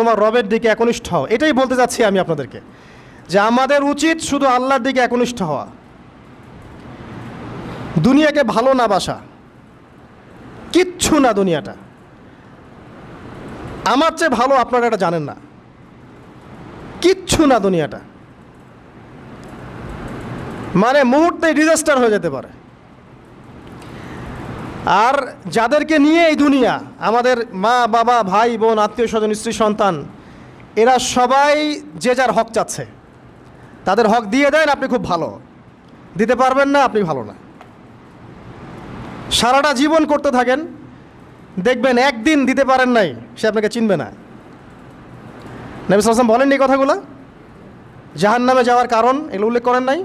তোমার রবের দিকে একনিষ্ঠ হও। এটাই বলতে যাচ্ছি আমি আপনাদেরকে, যে আমাদের উচিত শুধু আল্লাহর দিকে একনিষ্ঠ হওয়া। দুনিয়াকে ভালো না বাসা, কিচ্ছু না দুনিয়াটা। আমার চেয়ে ভালো আপনারা এটা জানেন না। কিচ্ছু না দুনিয়াটা। মানে মুহূর্তে ডিজাস্টার হয়ে যেতে পারে। আর যাদেরকে নিয়ে এই দুনিয়া, আমাদের মা, বাবা, ভাই, বোন, আত্মীয় স্বজন, স্ত্রী, সন্তান, এরা সবাই যে যার হক চাচ্ছে। তাদের হক দিয়ে দেন, আপনি খুব ভালো। দিতে পারবেন না, আপনি ভালো না। সারাটা জীবন করতে থাকেন, দেখবেন একদিন দিতে পারেন নাই, সে আপনাকে চিনবে না। নবী সালাম বলেননি কথাগুলো? জাহান নামে যাওয়ার কারণ এগুলো উল্লেখ করেন নাই?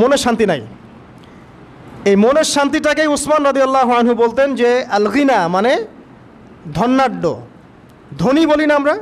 মনে শান্তি নাই। এই মনের শান্তিটাকেই উসমান রাজি আল্লাহ আনহু বলতেন যে, আলগিনা মানে ধন্যাঢ্য ধনী বলি না আমরা